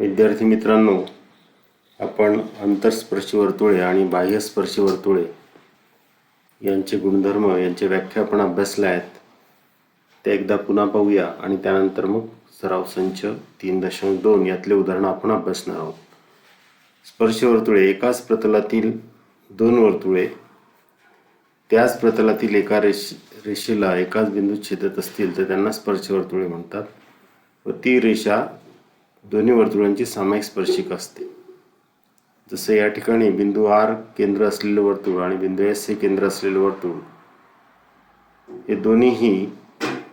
विद्यार्थी मित्रांनो आपण अंतरस्पर्शी वर्तुळे आणि बाह्यस्पर्शी वर्तुळे यांचे गुणधर्म यांचे व्याख्या आपण अभ्यासल्या आहेत. ते एकदा पुन्हा पाहूया आणि त्यानंतर मग सराव संच तीन दशांश दोन यातले उदाहरणं आपण अभ्यासणार आहोत. स्पर्श वर्तुळे एकाच प्रतलातील दोन वर्तुळे त्याच प्रतलातील एका रेष रेषेला एकाच बिंदूत छेदत असतील तर त्यांना स्पर्श वर्तुळे म्हणतात. व ती रेषा दोन्ही वर्तुळांची सामायिक स्पर्शिका असते. जसं या ठिकाणी बिंदू आर केंद्र असलेलं वर्तुळ आणि बिंदू एस हे केंद्र असलेलं वर्तुळ. हे दोन्हीही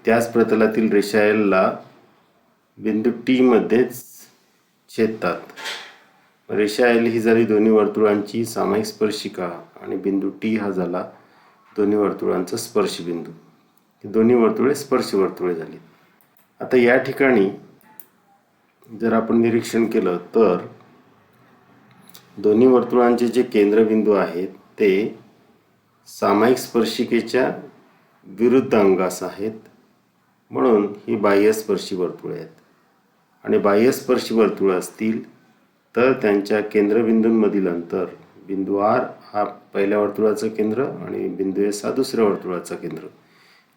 त्याच प्रतलातील रेषा L बिंदू टीमध्येच छेदतात. रेषा एल ही झाली दोन्ही वर्तुळांची सामायिक स्पर्शिका आणि बिंदू टी हा झाला दोन्ही वर्तुळांचा स्पर्श बिंदू. हे दोन्ही वर्तुळे स्पर्श वर्तुळे झाली. आता या ठिकाणी जर आपण निरीक्षण केलं तर दोन्ही वर्तुळांचे जे केंद्रबिंदू आहेत ते सामायिक स्पर्शिकेच्या विरुद्ध अंगास आहेत. म्हणून ही बाह्यस्पर्शी वर्तुळे आहेत. आणि बाह्यस्पर्शी वर्तुळ असतील तर त्यांच्या केंद्रबिंदूंमधील अंतर बिंदू आर हा पहिल्या वर्तुळाचं केंद्र आणि बिंदू एस हा दुसऱ्या वर्तुळाचं केंद्र.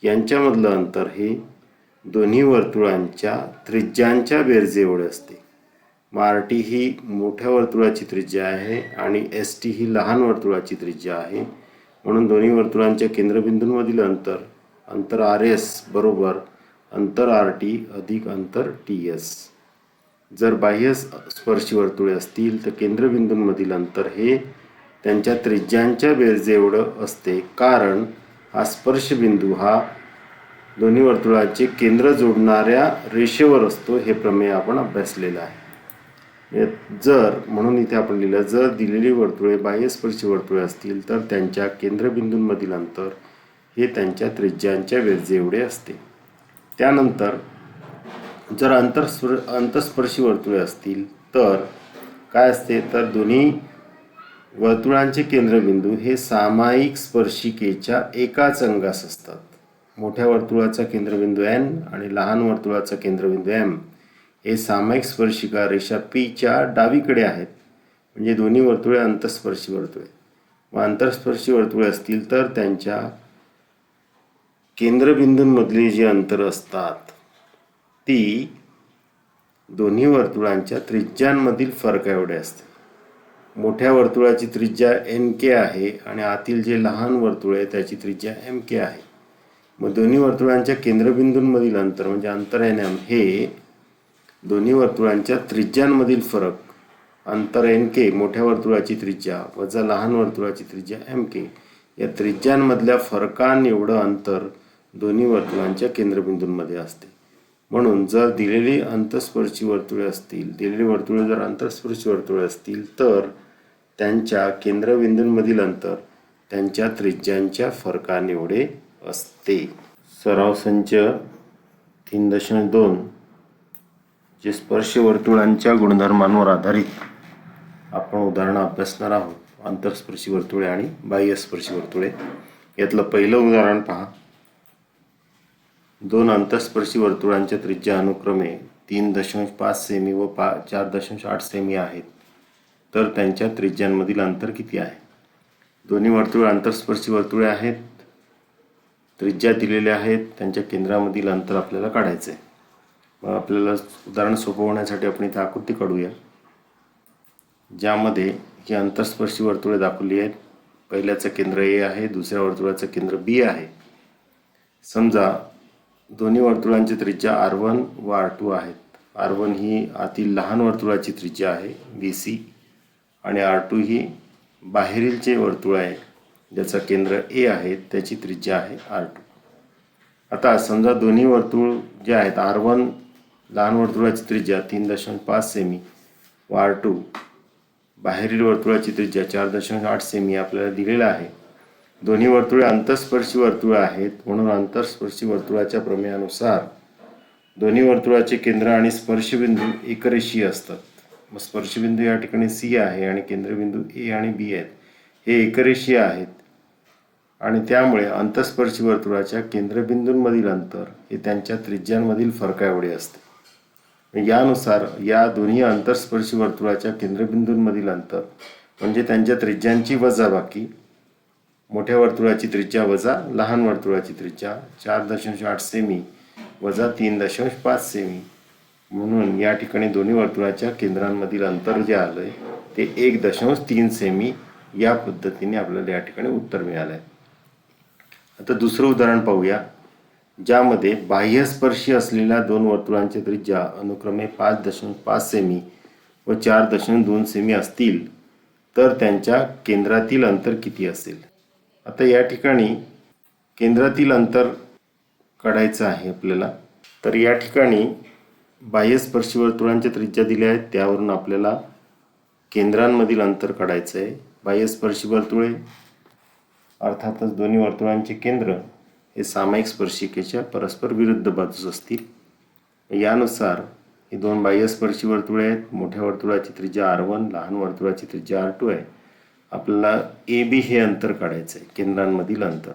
यांच्यामधलं अंतर हे दोन्ही वर्तुळांच्या त्रिज्यांच्या बेरजे एवढे असते. मार्टी आर टी ही मोठ्या वर्तुळाची त्रिज्या आहे आणि एस टी ही लहान वर्तुळाची त्रिज्या आहे. म्हणून दोन्ही वर्तुळांच्या केंद्रबिंदूंमधील अंतर अंतर आर एस बरोबर अंतर आर टी अधिक अंतर टी एस. जर बाह्य स्पर्शी वर्तुळे असतील तर केंद्रबिंदूंमधील अंतर हे त्यांच्या त्रिज्यांच्या बेरजे एवढं असते. कारण हा स्पर्शबिंदू हा दोन्ही वर्तुळाचे केंद्र जोडणाऱ्या रेषेवर असतो हे प्रमेय आपण अभ्यासलेलं आहे. म्हणजे जर म्हणून इथे आपण लिहिलं जर दिलेली वर्तुळे बाह्यस्पर्शी वर्तुळे असतील तर त्यांच्या केंद्रबिंदूंमधील अंतर हे त्यांच्या त्रिज्यांच्या बेरजे एवढे असते. त्यानंतर जर अंतरस्पर अंतस्पर्शी वर्तुळे असतील तर काय असते? तर दोन्ही वर्तुळांचे केंद्रबिंदू हे सामायिक स्पर्शिकेच्या एकाच अंगास असतात. मोठ्या वर्तुळाचा केंद्रबिंदू एन आणि लहान वर्तुळाचा केंद्रबिंदू एम हे सामायिक स्पर्शिका रेषा पीच्या डावीकडे आहेत. म्हणजे दोन्ही वर्तुळे अंतस्पर्शी वर्तुळे. व आंतरस्पर्शी वर्तुळे असतील तर त्यांच्या केंद्रबिंदूंमधली जी अंतर असतात ती दोन्ही वर्तुळांच्या त्रिज्यांमधील फरक एवढे असते मोठ्या वर्तुळाची त्रिज्या एन के आहे आणि आतील जे लहान वर्तुळ आहे त्याची त्रिज्या एम के आहे. मग दोन्ही वर्तुळांच्या केंद्रबिंदूंमधील अंतर म्हणजे अंतरयनम हे दोन्ही वर्तुळांच्या त्रिज्यांमधील फरक अंतर एन के मोठ्या वर्तुळाची त्रिज्या वजा लहान वर्तुळाची त्रिज्या एम के. या त्रिज्यांमधल्या फरकान एवढं अंतर दोन्ही वर्तुळांच्या केंद्रबिंदूंमध्ये असते. म्हणून जर दिलेली अंतस्पर्शी वर्तुळे असतील दिलेली वर्तुळे जर अंतस्पर्शी वर्तुळे असतील तर त्यांच्या केंद्रबिंदूंमधील अंतर त्यांच्या त्रिज्यांच्या फरकाने एवढे असते. सराव संच तीन दशांश दोन जे स्पर्श वर्तुळांच्या गुणधर्मांवर आधारित. आपण उदाहरणं अभ्यासणार आहोत. आंतरस्पर्शी वर्तुळे आणि बाह्यस्पर्शी वर्तुळे. यातलं पहिलं उदाहरण पहा. दोन आंतरस्पर्शी वर्तुळांच्या त्रिज्या अनुक्रमे तीन दशांश पाच सेमी व पा चार दशांश आठ सेमी आहेत. तर त्यांच्या त्रिज्यांमधील अंतर किती आहे? दोन्ही वर्तुळ आंतरस्पर्शी वर्तुळे आहेत. त्रिज्या दिलेल्या आहेत त्यांच्या केंद्रामधील अंतर आपल्याला काढायचं आहे. मग आपल्याला उदाहरण सोपं होण्यासाठी आपण इथे आकृती काढूया. ज्यामध्ये ही अंतरस्पर्शी वर्तुळे दाखवली आहेत. पहिल्याचं केंद्र ए आहे दुसऱ्या वर्तुळाचं केंद्र बी आहे. समजा दोन्ही वर्तुळांची त्रिज्या आर वन व आर टू आहेत. आर वन ही आतील लहान वर्तुळाची त्रिज्या आहे बी सी आणि आर टू ही बाहेरीलचे वर्तुळ आहे. ज्याचा केंद्र ए आहे त्याची त्रिज्या आहे आर टू आता समजा दोन्ही वर्तुळ जे आहेत आर वन लहान वर्तुळाची त्रिज्या तीन दशांश पाच सेमी व आर टू बाहेरील वर्तुळाची त्रिज्या चार दशांश आठ सेमी आपल्याला दिलेला आहे. दोन्ही वर्तुळे अंतस्पर्शी वर्तुळ आहेत म्हणून अंतस्पर्शी वर्तुळाच्या प्रमेयानुसार दोन्ही वर्तुळाचे केंद्र आणि स्पर्शबिंदू एकरेषीय असतात. मग स्पर्शबिंदू या ठिकाणी सी आहे आणि केंद्रबिंदू ए आणि बी आहेत. हे एकरेशी आहेत. आणि त्यामुळे अंतस्पर्शी वर्तुळाच्या केंद्रबिंदूंमधील अंतर हे त्यांच्या त्रिज्यांमधील फरकाएवढे असते. म्हणजे यानुसार या दोन्ही आंतरस्पर्शी वर्तुळाच्या केंद्रबिंदूंमधील अंतर म्हणजे त्यांच्या त्रिज्यांची वजाबाकी मोठ्या वर्तुळाची त्रिज्या वजा लहान वर्तुळाची त्रिज्या चार दशांश आठ सेमी वजा तीन दशांश पाच सेमी. म्हणून या ठिकाणी दोन्ही वर्तुळाच्या केंद्रांमधील अंतर जे आलं आहे ते एक दशांश तीन सेमी या पद्धतीने आपल्याला या ठिकाणी उत्तर मिळालं आहे आता दुसरं उदाहरण पाहूया ज्यामध्ये बाह्यस्पर्शी असलेल्या दोन वर्तुळांच्या त्रिज्या अनुक्रमे पाच दशांश पाच सेमी व चार दशांश दोन सेमी असतील तर त्यांच्या केंद्रातील अंतर किती असेल? आता या ठिकाणी केंद्रातील अंतर काढायचं आहे आपल्याला. तर या ठिकाणी बाह्यस्पर्शी वर्तुळांच्या त्रिज्या दिल्या आहेत त्यावरून आपल्याला केंद्रांमधील अंतर काढायचं आहे बाह्यस्पर्शी वर्तुळे अर्थातच दोन्ही वर्तुळांचे केंद्र हे सामायिक स्पर्शिकेच्या परस्पर विरुद्ध बाजूस असतील. यानुसार ही दोन बाह्यस्पर्शी वर्तुळे आहेत. मोठ्या वर्तुळाची त्रिज्या आर वन लहान वर्तुळाची त्रिज्या आर टू आहे. आपल्याला ए बी हे अंतर काढायचं आहे केंद्रांमधील अंतर.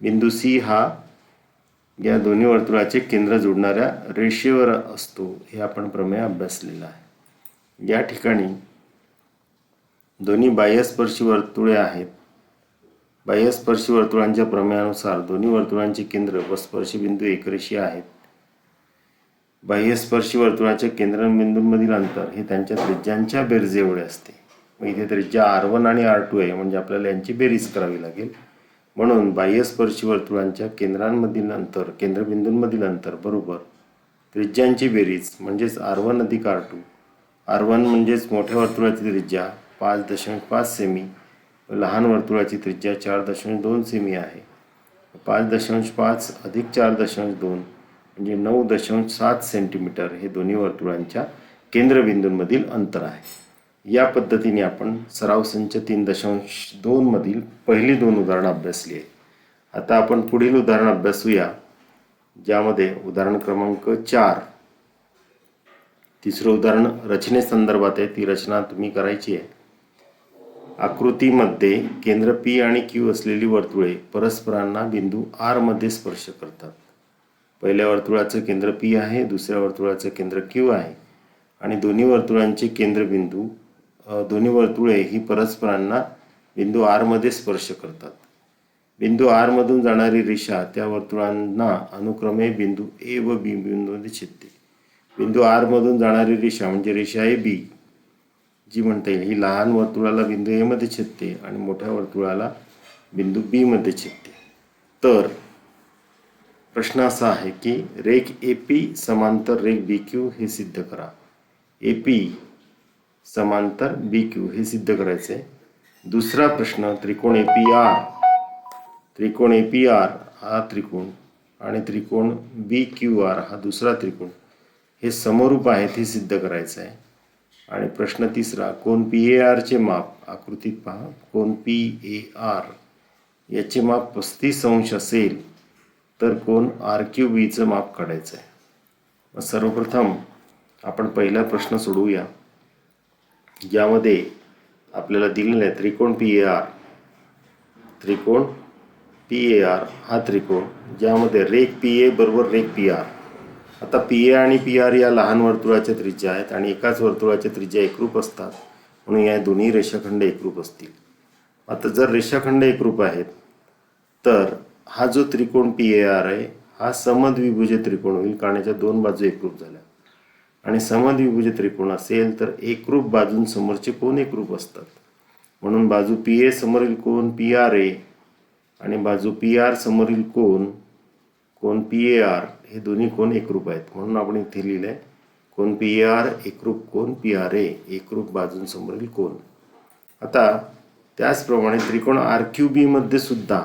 बिंदू सी हा या दोन्ही वर्तुळाचे केंद्र जोडणाऱ्या रेषेवर असतो हे आपण प्रमेय अभ्यासलेलं आहे. या ठिकाणी दोन्ही बाह्यस्पर्शी वर्तुळे आहेत. बाह्यस्पर्शी वर्तुळांच्या प्रमेयानुसार दोन्ही वर्तुळांचे केंद्र व स्पर्शी बिंदू आहेत. बाह्यस्पर्शी वर्तुळाच्या केंद्रबिंदूंमधील अंतर हे त्यांच्या त्रिज्यांच्या बेरजे एवढे असते. मग इथे त्रिज्या आर वन आणि आर टू आहे म्हणजे आपल्याला यांची बेरीज करावी लागेल. म्हणून बाह्यस्पर्शी वर्तुळांच्या केंद्रांमधील अंतर केंद्रबिंदूंमधील अंतर बरोबर त्रिज्यांची बेरीज म्हणजेच आर वन अधिक आर टू. आर वन म्हणजेच मोठ्या वर्तुळाची त्रिज्या पाच दशांश पाच सेमी लहान वर्तुळाची त्रिज्या चार दशांश दोन सेमी आहे. पाच दशांश पाच अधिक चार दशांश दोन म्हणजे नऊ दशांश सात सेंटीमीटर हे दोन्ही वर्तुळांच्या केंद्रबिंदूंमधील अंतर आहे. या पद्धतीने आपण सराव संच तीन दशांश दोनमधील पहिली दोन उदाहरणं अभ्यासली आहे आता आपण पुढील उदाहरण अभ्यासूया ज्यामध्ये उदाहरण क्रमांक चार तिसरं उदाहरण रचनेसंदर्भात आहे. ती रचना तुम्ही करायची आहे. आकृतीमध्ये केंद्र पी आणि क्यू असलेली वर्तुळे परस्परांना बिंदू आरमध्ये स्पर्श करतात. पहिल्या वर्तुळाचं केंद्र पी आहे दुसऱ्या वर्तुळाचं केंद्र क्यू आहे आणि दोन्ही वर्तुळांचे केंद्रबिंदू दोन्ही वर्तुळे ही परस्परांना बिंदू आरमध्ये स्पर्श करतात. बिंदू आरमधून जाणारी रेषा त्या वर्तुळांना अनुक्रमे बिंदू ए व बी बिंदूमध्ये छेदते. बिंदू आरमधून जाणारी रेषा म्हणजे रेषा ए बी जी म्हणता येईल ही लहान वर्तुळाला बिंदू एमध्ये छेदते आणि मोठ्या वर्तुळाला बिंदू बी मध्ये छेदते. तर प्रश्न असा आहे की रेख ए पी समांतर रेख बी क्यू हे सिद्ध करा. ए पी समांतर बी क्यू हे सिद्ध करायचे दुसरा प्रश्न त्रिकोण ए पी आर त्रिकोण ए पी आर हा त्रिकोण आणि त्रिकोण बी क्यू आर हा दुसरा त्रिकोण. हे समरूप आहेत हे सिद्ध करायचं आहे आणि प्रश्न तिसरा कोण पी ए आरचे माप? आकृतीत पहा. कोण पी ए आर याचे माप पस्तीस अंश असेल तर कोण आर क्यू बीचं माप काढायचं आहे मग सर्वप्रथम आपण पहिला प्रश्न सोडवूया. ज्यामध्ये आपल्याला दिलेलं आहे त्रिकोण पी ए आर त्रिकोण पी ए आर हा त्रिकोण ज्यामध्ये रेक पी ए बरोबर रेक पी आर आता पी ए आणि पी आर या लहान वर्तुळाच्या त्रिज्या आहेत आणि एकाच वर्तुळाच्या त्रिज्या एकरूप असतात. म्हणून या दोन्ही रेषाखंड एकरूप असतील. आता जर रेषाखंड एकरूप आहेत तर हा जो त्रिकोण पी ए आर आहे हा समद्विभुज त्रिकोण होईल. कारण याच्या दोन बाजू एकरूप झाल्या. आणि समद्विभुज त्रिकोण असेल तर एकरूप बाजूंसमोरचे कोण एकरूप असतात? म्हणून बाजू पी ए समोरील कोण पी आर ए आणि बाजू पी आर समोरील कोण कोण पी ए आर हे दोन्ही कोण एकरूप आहेत? म्हणून आपण इथे लिहिलं आहे कोण पी आर एकरूप कोण पी आर ए एकरूप बाजूंसमोरील कोण? आता त्याचप्रमाणे त्रिकोण आर क्यू बीमध्ये सुद्धा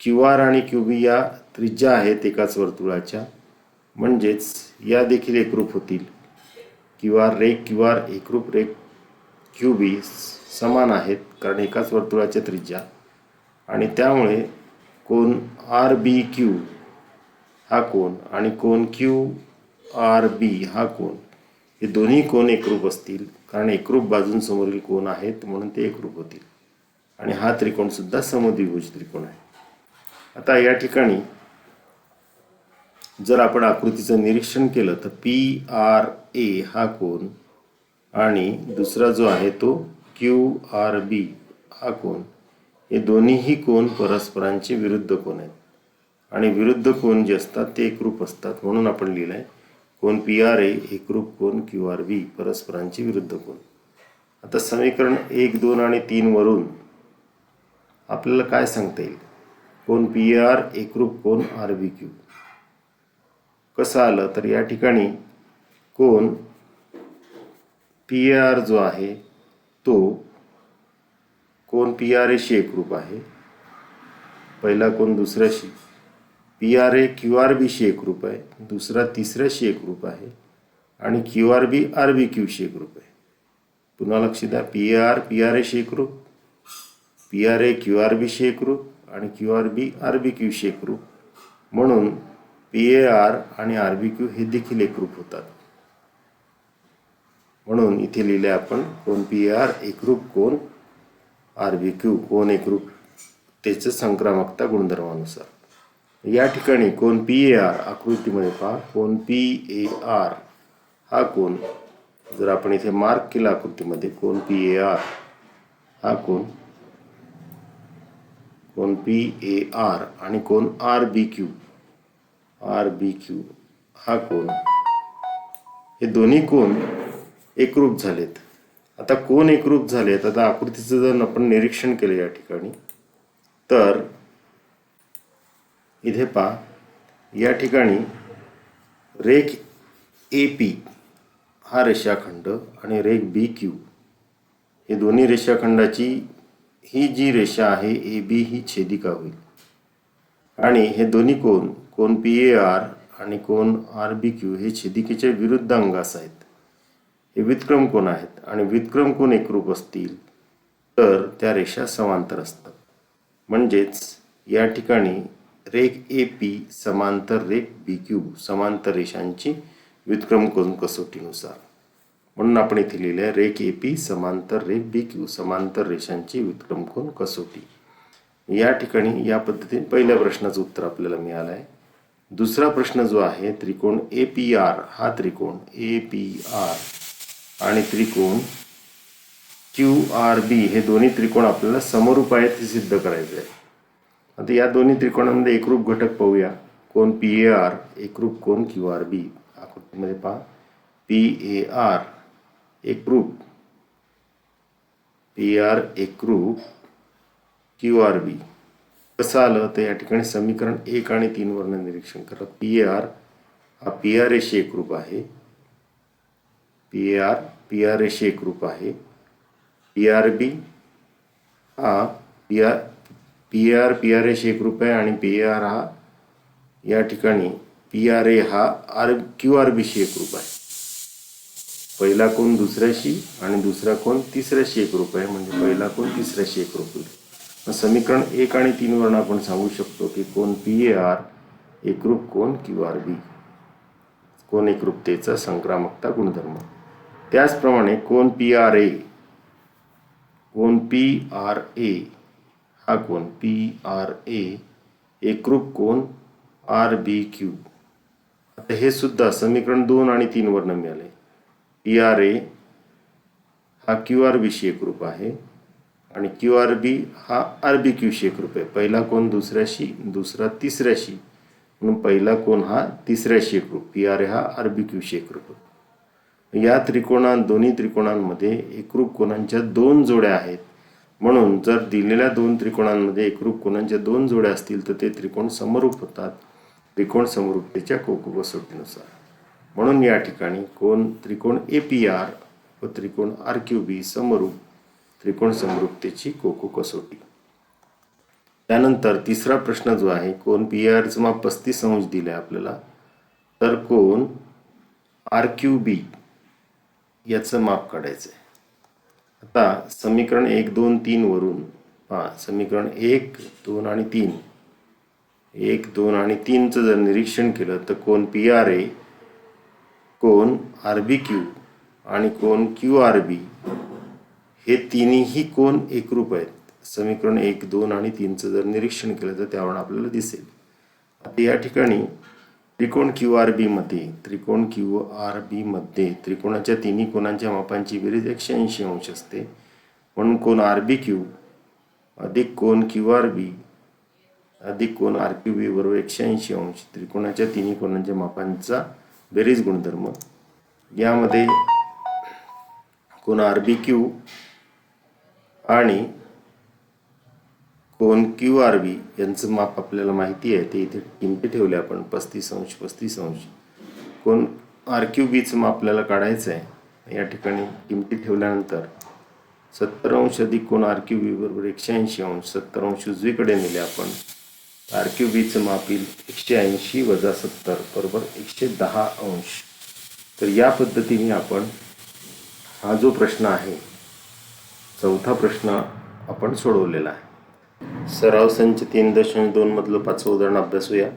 क्यू आर आणि क्यू बी या त्रिज्या आहेत एकाच वर्तुळाच्या. म्हणजेच या देखील एकरूप होतील. Q R ray Q R एकरूप रे क्यू बी समान आहेत कारण एकाच वर्तुळाच्या त्रिज्या. आणि त्यामुळे कोण आर बी क्यू हा कोण आणि कोण क्यू आर बी हा कोण हे दोन्ही कोण एकरूप असतील कारण एकरूप बाजूंसमोरील कोण आहेत म्हणून ते एकरूप होतील. आणि हा त्रिकोणसुद्धा समद्विभुज त्रिकोण आहे. आता या ठिकाणी जर आपण आकृतीचं निरीक्षण केलं तर पी आर ए हा कोण आणि दुसरा जो आहे तो क्यू आर बी हा कोण हे दोन्हीही कोण परस्परांचे विरुद्ध कोण आहेत. आणि विरुद्ध कोण जे असतात ते एकरूप असतात म्हणून आपण लिहिलं आहे कोण पी आर ए एकरूप कोण क्यू आर बी परस्परांची विरुद्ध कोण? आता समीकरण एक दोन आणि तीनवरून आपल्याला काय सांगता येईल? कोण पी आर एकरूप कोण आर बी क्यू? कसं आलं? तर या ठिकाणी कोण पी आर जो आहे तो कोण पी आर एशी एकरूप आहे. पहिला कोण दुसऱ्याशी. P R A Q R बीशी एकरूप आहे. दुसरा तिसऱ्याशी एकरूप आहे. आणि क्यू आर बी आर बी क्यूशी एकरूप आहे. पुन्हा लक्ष द्या. पी आर पी आर एशी एकरूप P R A Q R बीशी एकरूप आणि क्यू आर बी आर बी क्यूशी एकरूप म्हणून पी ए आर आणि आर बी क्यू हे देखील एकरूप होतात. म्हणून इथे लिहिले आपण कोण पी आर एकरूप कोण? आर बी क्यू कोण एकरूप त्याचं संक्रामकता गुणधर्मानुसार. या ठिकाणी कोण पी ए आर आकृतीमध्ये पहा. कोण पी ए आर हा कोण? जर आपण इथे मार्क केला आकृतीमध्ये कोण पी ए आर हा कोण? कोण पी ए आर आणि कोण R B Q R B Q हा कोण? हे दोन्ही कोण एकरूप झालेत. आता कोण एकरूप झालेत? आता आकृतीचं जर आपण निरीक्षण केलं या ठिकाणी तर इथे पहा. या ठिकाणी रेख ए पी हा रेषाखंड आणि रेख बी क्यू हे दोन्ही रेषाखंडाची ही जी रेषा आहे ए बी ही छेदिका होईल. आणि हे दोन्ही कोण कोण पी ए आर आणि कोण आर बी क्यू हे छेदिकेच्या विरुद्ध अंगास आहेत. हे व्युत्क्रम कोण आहेत आणि व्युत्क्रम कोण एकरूप असतील तर त्या रेषा समांतर असतात. म्हणजेच या ठिकाणी रेख ए पी समांतर रेख बी क्यू समांतर रेषांची व्युत्क्रम करून कसोटीनुसार. म्हणून आपण इथे लिहिले आहे रेख ए पी समांतर रेख बी क्यू समांतर रेषांची व्युत्क्रम करून कसोटी. या ठिकाणी या पद्धतीने पहिल्या प्रश्नाचं उत्तर आपल्याला मिळालं आहे दुसरा प्रश्न जो आहे त्रिकोण ए पी आर हा त्रिकोण ए पी आर आणि त्रिकोण क्यू आर बी हे दोन्ही त्रिकोण आपल्याला समरूप आहेत ते सिद्ध करायचे आहे आता या दोन्ही त्रिकोणामध्ये एकरूप घटक पाहूया. कोण पी ए आर एकरूप कोण क्यू आर बी आकृतीमध्ये पहा. पी ए आर एकरूप. पी आर एकरूप. क्यू आर बी कसं आलं? तर या ठिकाणी समीकरण एक आणि तीन वर्ण निरीक्षण करा. पी ए आर हा पी आर एशी एकरूप आहे. P A R P R एशी एकरूप आहे. पी आर बी हा P R P R P R एशी एक आहे आणि पी आर हा या ठिकाणी पी आर ए हा आर क्यू आर बीशी एक आहे. पहिला कोण दुसऱ्याशी आणि दुसरा कोण तिसऱ्याशी एक आहे म्हणजे पहिला कोण तिसऱ्याशी एकरूप रुपये मग समीकरण एक आणि तीन वरून आपण सांगू शकतो की कोण पी ए आर एकरूप कोण क्यू आर बी कोण एकरूपतेचा संक्रामकता गुणधर्म. त्याचप्रमाणे कोण पी आर ए कोण पी आर ए हा कोण? पी आर ए एकरूप कोण? आर बी क्यू आता हे सुद्धा समीकरण दोन आणि तीन वर्ण मिळाले पी आर ए हा क्यू आर बीशी एकरूप आहे. आणि क्यू आर बी हा आर बी क्यूशी एकरूप आहे. पहिला कोण दुसऱ्याशी? दुसरा तिसऱ्याशी. म्हणून पहिला कोण हा तिसऱ्याशी एकरूप पी आर ए हा आर बी क्यूशी एकरूप या त्रिकोणां दोन्ही त्रिकोणांमध्ये एकरूप कोणांच्या दोन जोड्या आहेत. म्हणून जर दिलेल्या दोन त्रिकोणांमध्ये एकरूप कोणांच्या दोन जोड्या असतील तर ते त्रिकोण समरूप होतात. त्रिकोण समरूपतेच्या कोको कसोटीनुसार. म्हणून या ठिकाणी कोण त्रिकोण ए पी आर व त्रिकोण आर क्यू बी समरूप त्रिकोण समरूपतेची कोको कसोटी. त्यानंतर तिसरा प्रश्न जो आहे कोण पी आरचं माप पस्तीस अंश दिलं आहे आपल्याला तर कोण आर क्यू बी याचं माप काढायचं आहे आता समीकरण एक दोन तीन वरून पहा. समीकरण एक दोन आणि तीन. एक दोन आणि तीनचं जर निरीक्षण केलं तर कोण पी आर ए कोण आर बी क्यू आणि कोण क्यू आर बी हे तिन्ही कोण एकरूप आहेत. समीकरण एक दोन आणि तीनचं जर निरीक्षण केलं तर त्यावर आपल्याला दिसेल. आता या ठिकाणी त्रिकोण क्यू आर बीमध्ये त्रिकोण क्यू आर बीमध्ये त्रिकोणाच्या तिन्ही कोणांच्या मापांची बेरीज एकशे ऐंशी अंश असते. म्हणून कोण आर बी क्यू अधिक कोण क्यू आर बी अधिक कोण आर क्यू बी बरोबर एकशे ऐंशी अंश. त्रिकोणाच्या तिन्ही कोणांच्या मापांचा बेरीज गुणधर्म. यामध्ये कोण आर बी क्यू आणि कोण क्यू आर बी यांचं माप आपल्याला माहिती आहे. ते इथे किमती ठेवले आपण. पस्तीस अंश पस्तीस अंश. कोण आर क्यू बीचं माप आपल्याला काढायचं आहे या ठिकाणी किमती ठेवल्यानंतर सत्तर अंश अधिक कोण आर क्यू बी बरोबर एकशे ऐंशी अंश सत्तर अंश उजवीकडे नेले आपण. आर क्यू बीचं माप येईल एकशे ऐंशी वजा सत्तर बरोबर एकशे दहा अंश. तर या पद्धतीने आपण हा जो प्रश्न आहे चौथा प्रश्न आपण सोडवलेला आहे. सराव संच तीन दशांश दोन मधलं पाचवं उदाहरण अभ्यासूया.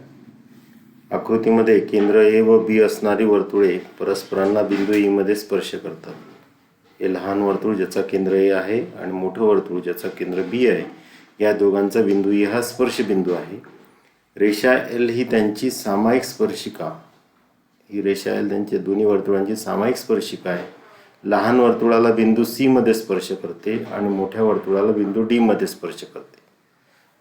आकृतीमध्ये केंद्र ए व बी असणारी वर्तुळे परस्परांना बिंदू ई मध्ये स्पर्श करतात. हे लहान वर्तुळ ज्याचा केंद्र ए आहे आणि मोठं वर्तुळ ज्याचा केंद्र बी आहे या दोघांचा बिंदू ई हा स्पर्श बिंदू आहे. रेषा एल ही त्यांची सामायिक स्पर्शिका. ही रेषा एल त्यांच्या दोन्ही वर्तुळांची सामायिक स्पर्शिका आहे. लहान वर्तुळाला बिंदू सी मध्ये स्पर्श करते आणि मोठ्या वर्तुळाला बिंदू डी मध्ये स्पर्श करते.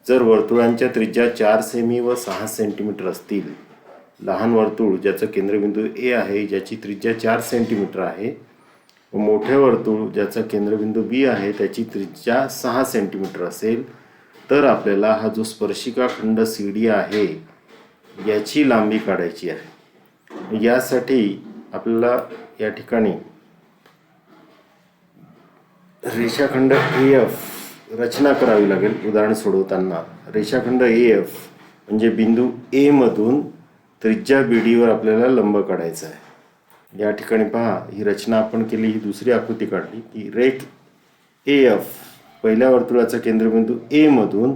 जर वर्तुळांच्या त्रिज्या चार सेमी व सहा सेंटीमीटर असतील लहान वर्तुळ ज्याचं केंद्रबिंदू ए आहे ज्याची त्रिज्या चार सेंटीमीटर आहे व मोठे वर्तुळ ज्याचा केंद्रबिंदू बी आहे त्याची त्रिज्या सहा सेंटीमीटर असेल तर आपल्याला हा जो स्पर्शिका खंड सी डी आहे याची लांबी काढायची आहे. यासाठी आपल्याला या ठिकाणी रेषाखंड ए एफ रचना करावी लागेल उदाहरण सोडवताना. रेषाखंड ए एफ म्हणजे बिंदू ए मधून त्रिज्या बी डीवर आपल्याला लंब काढायचा आहे. या ठिकाणी पहा ही रचना आपण केली ही दुसरी आकृती काढली की रेख ए एफ पहिल्या वर्तुळाचा केंद्रबिंदू ए मधून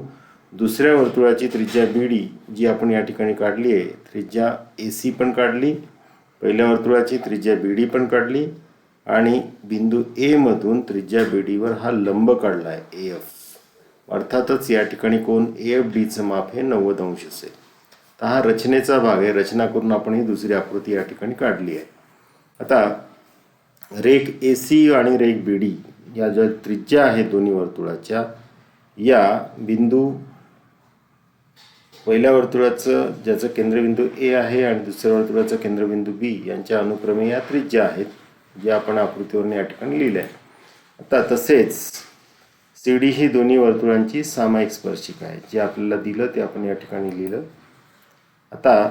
दुसऱ्या वर्तुळाची त्रिज्या बी डी जी आपण या ठिकाणी काढली आहे त्रिज्या ए सी पण काढली पहिल्या वर्तुळाची त्रिज्या बी डी पण काढली आणि बिंदू ए मधून त्रिज्या बी डीवर हा लंब काढला आहे ए एफ अर्थातच या ठिकाणी कोण ए एफ डीचं माप हे नव्वद अंश असेल. तर हा रचनेचा भाग आहे. रचना करून आपण ही दुसरी आकृती या ठिकाणी काढली आहे. आता रेख ए सी आणि रेख बी डी या ज्या त्रिज्या आहेत दोन्ही वर्तुळाच्या या बिंदू पहिल्या वर्तुळाचं ज्याचं केंद्रबिंदू ए आहे आणि दुसऱ्या वर्तुळाचं केंद्रबिंदू बी यांच्या अनुक्रमे या त्रिज्या आहेत. जे आपण आकृतीवरून या ठिकाणी लिहिलं आहे आता तसेच सी डी ही दोन्ही वर्तुळांची सामायिक स्पर्शिका आहे. जे आपल्याला दिलं ते आपण या ठिकाणी लिहिलं. आता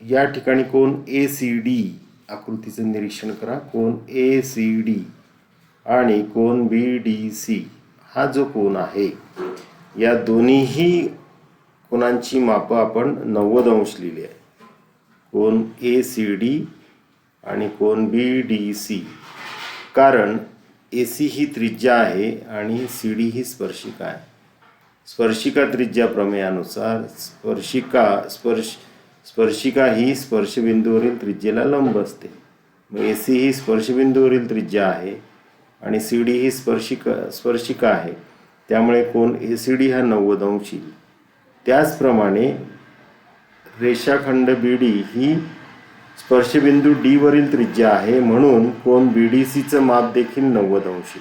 या ठिकाणी कोण ए सी डी आकृतीचं निरीक्षण करा. कोण ए सी डी आणि कोण बी डी सी हा जो कोण आहे या दोन्हीही कोणांची मापं आपण नव्वद अंश लिहिली आहे कोण ए सी डी आणि कोन बी डी सी कारण ए सी ही त्रिज्या आहे आणि सी डी ही स्पर्शिका आहे. स्पर्शिका त्रिज्या प्रमेयानुसार स्पर्शिका स्पर्श स्पर्शिका ही स्पर्शबिंदूवरील त्रिज्येला लंब असते. मग ए सी ही स्पर्शबिंदूवरील त्रिज्या आहे आणि सी डी ही स्पर्शिका स्पर्शिका आहे. त्यामुळे कोण? ए सी डी हा नव्वद अंश येईल त्याचप्रमाणे रेषाखंड बी डी ही स्पर्शबिंदू डी वरील त्रिज्या आहे म्हणून कोण बी डी सीचं माप देखील नव्वद अंश.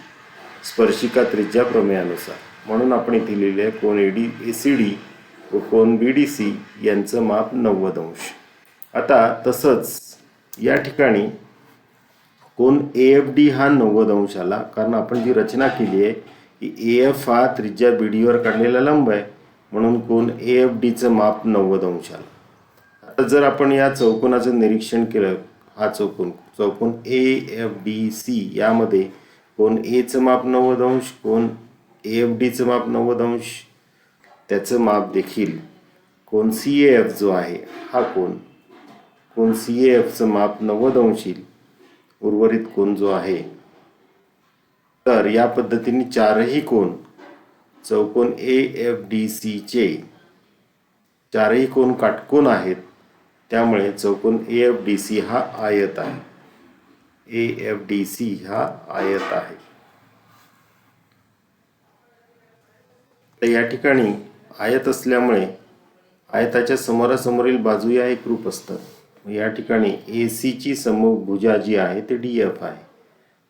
स्पर्शिका त्रिज्या प्रमेयानुसार. म्हणून आपण इथे लिहिले आहे कोण A D A C D व कोण बी डी सी यांचं माप नव्वद अंश. आता तसंच या ठिकाणी कोण ए एफ डी हा नव्वद अंश आला. कारण आपण जी रचना केली आहे की ए एफ हा त्रिज्या बी डीवर काढलेला लंब आहे. म्हणून कोण ए एफ डीचं माप नव्वद अंश आलं. जर आपण या चौकोनाचं निरीक्षण केलं हा चौकोन चौकोन ए एफ डी सी यामध्ये कोण एचं माप नव्वद अंश कोण ए एफ डीचं माप नव्वद अंश त्याचं माप देखील कोण सी ए एफ जो आहे हा कोण कोण सी ए एफचं माप नव्वद अंश येईल उर्वरित कोण जो आहे तर या पद्धतीने चारही कोण चौकोन ए एफ डी सीचे चारही कोण काटकोन आहेत त्यामुळे चौकोन ए एफ डी सी हा आयत आहे. ए एफ डी सी हा आयत आहे. तर या ठिकाणी आयत असल्यामुळे आयताच्या समोरासमोरील बाजू या एकरूप असतात या ठिकाणी ए सीची सम्मुख भुजा जी आहे ते डी एफ आहे.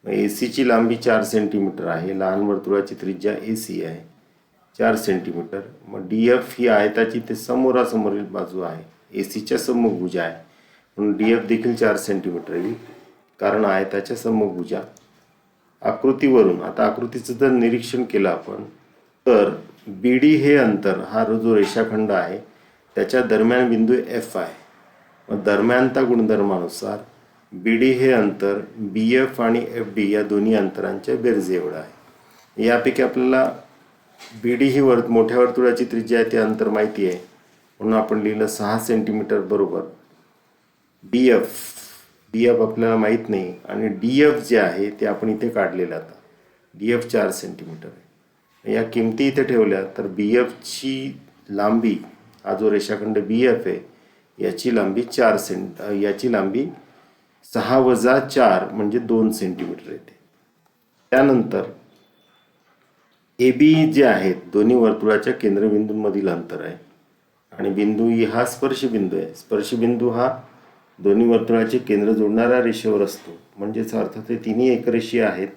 मग ए सीची लांबी चार सेंटीमीटर आहे. लहान वर्तुळाची त्रिज्या ए सी आहे. चार सेंटीमीटर. मग डी एफ ही आयताची ते समोरासमोरील बाजू आहे. ए सीच्या सम्मुख भुजा आहे. म्हणून डी एफ देखील चार सेंटीमीटर येईल कारण आयताच्या सम्मुख भुजा. आकृतीवरून आता आकृतीचं जर निरीक्षण केलं आपण तर बी डी हे अंतर हा जो रेषाखंड आहे त्याच्या दरम्यान बिंदू एफ आहे. मग दरम्यानता गुणधर्मानुसार बी डी हे अंतर बी एफ आणि एफ डी या दोन्ही अंतरांच्या बेरजे एवढं आहे. यापैकी आपल्याला बी डी ही वर्त मोठ्या वर्तुळाची त्रिज्या आहे ते अंतर माहिती आहे. म्हणून आपण लिहिलं सहा सेंटीमीटर बरोबर. डी एफ डी एफ आपल्याला माहीत नाही आणि डी एफ जे आहे ते आपण इथे काढलेलं आता. डी एफ चार सेंटीमीटर आहे. या किमती इथे ठेवल्या तर बी एफची लांबी हा जो रेषाखंड बी एफ आहे याची लांबी चार सेंट याची लांबी सहा वजा चार म्हणजे दोन सेंटीमीटर येते. त्यानंतर ए बी जे आहेत दोन्ही वर्तुळाच्या केंद्रबिंदूंमधील अंतर आहे. आणि बिंदू ई हा स्पर्शबिंदू आहे. स्पर्शबिंदू हा दोन्ही वर्तुळाचे केंद्र जोडणाऱ्या रेषेवर असतो. म्हणजेच अर्थात ते तिन्ही एकरेषी आहेत.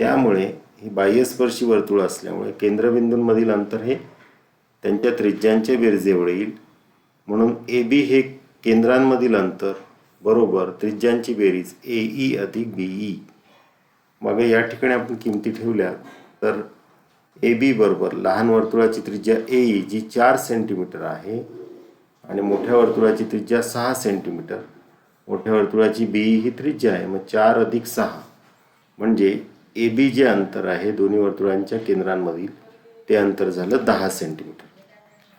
त्यामुळे ही बाह्यस्पर्शी वर्तुळ असल्यामुळे केंद्रबिंदूंमधील अंतर हे त्यांच्या त्रिज्यांच्या बेरजेवर येईल. म्हणून ए बी हे केंद्रांमधील अंतर बरोबर त्रिज्यांची बेरीज ए ई अधिक बी ई. मग या ठिकाणी आपण किमती ठेवल्या तर ए बी बरोबर. लहान वर्तुळाची त्रिज्या ए ई जी चार सेंटीमीटर आहे आणि मोठ्या वर्तुळाची त्रिज्या सहा सेंटीमीटर मोठ्या वर्तुळाची बी ई ही त्रिज्या आहे मग चार अधिक सहा. म्हणजे ए बी जे अंतर आहे दोन्ही वर्तुळांच्या केंद्रांमधील ते अंतर झालं दहा सेंटीमीटर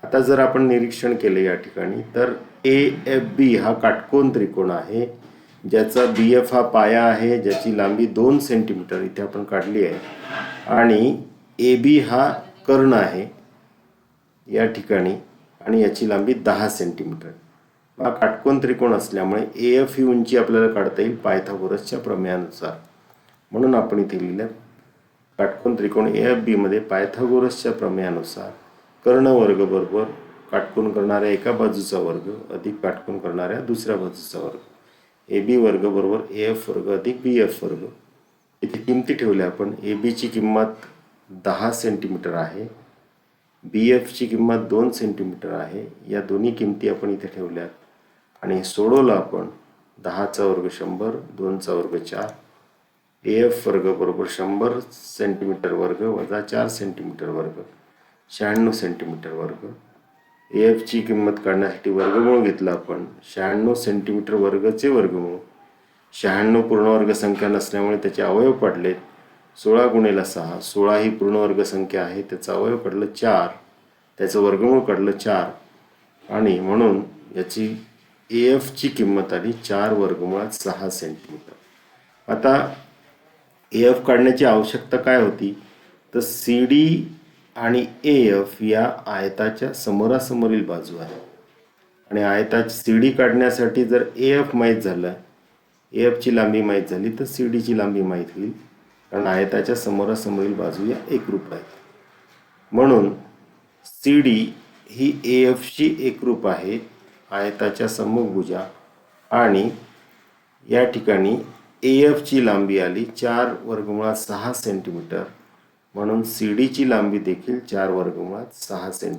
आता जर आपण निरीक्षण केले या ठिकाणी तर ए एफ बी हा काटकोन त्रिकोण आहे ज्याचा बी एफ हा पाया आहे ज्याची लांबी दोन सेंटीमीटर इथे आपण काढली आहे. आणि ए बी हा कर्ण आहे या ठिकाणी आणि याची लांबी दहा सेंटीमीटर. हा काटकोन त्रिकोण असल्यामुळे ए एफ ही उंची आपल्याला काढता येईल पायथागोरसच्या प्रमेयानुसार. म्हणून आपण इथे लिहिलं काटकोन त्रिकोण ए एफ बीमध्ये पायथागोरसच्या प्रमेयानुसार कर्णवर्ग बरोबर काटकोन करणाऱ्या एका बाजूचा वर्ग अधिक काटकोन करणाऱ्या दुसऱ्या बाजूचा वर्ग. ए बी वर्ग बरोबर ए एफ वर्ग अधिक बी एफ वर्ग. इथे किमती ठेवल्या आपण. ए बीची किंमत दहा सेंटीमीटर आहे. बी एफची किंमत दोन सेंटीमीटर आहे. या दोन्ही किमती आपण इथे ठेवल्यात. आणि सोडवलं आपण दहाचा वर्ग शंभर दोनचा वर्ग चार. ए एफ वर्ग बरोबर शंभर सेंटीमीटर वर्ग वजा चार सेंटीमीटर वर्ग शहाण्णव सेंटीमीटर वर्ग. ए एफची किंमत काढण्यासाठी वर्गमूळ घेतला आपण शहाण्णव सेंटीमीटर वर्गचे वर्गमूळ. शहाण्णव पूर्णवर्ग संख्या नसल्यामुळे त्याचे अवयव पडलेत. सोळा गुणेला सहा सोळा ही पूर्णवर्ग संख्या आहे त्याचं अवयव पडलं चार त्याचं वर्गमूळ काढलं चार. आणि म्हणून याची ए एफची किंमत आली चार वर्गमुळात सहा सेंटीमीटर आता ए एफ काढण्याची आवश्यकता काय होती? तर सी डी आणि ए एफ या आयताच्या समोरासमोरील बाजू आहे आणि आयताची सी डी काढण्यासाठी जर ए एफ माहीत झालं ए एफची लांबी माहीत झाली तर सी डीची लांबी माहीत होईल. कारण आयताच्या समोरासमोरील बाजू या एकरूप आहेत. म्हणून सी डी ही ए एक एकरूप आहे आयताच्या सम्मुखभुजा आणि या ठिकाणी ए एफची लांबी आली चार वर्गमुळात सहा सेंटीमीटर म्हणून सी डीची लांबी देखील चार वर्गमुळात सहा सेंटीमीटर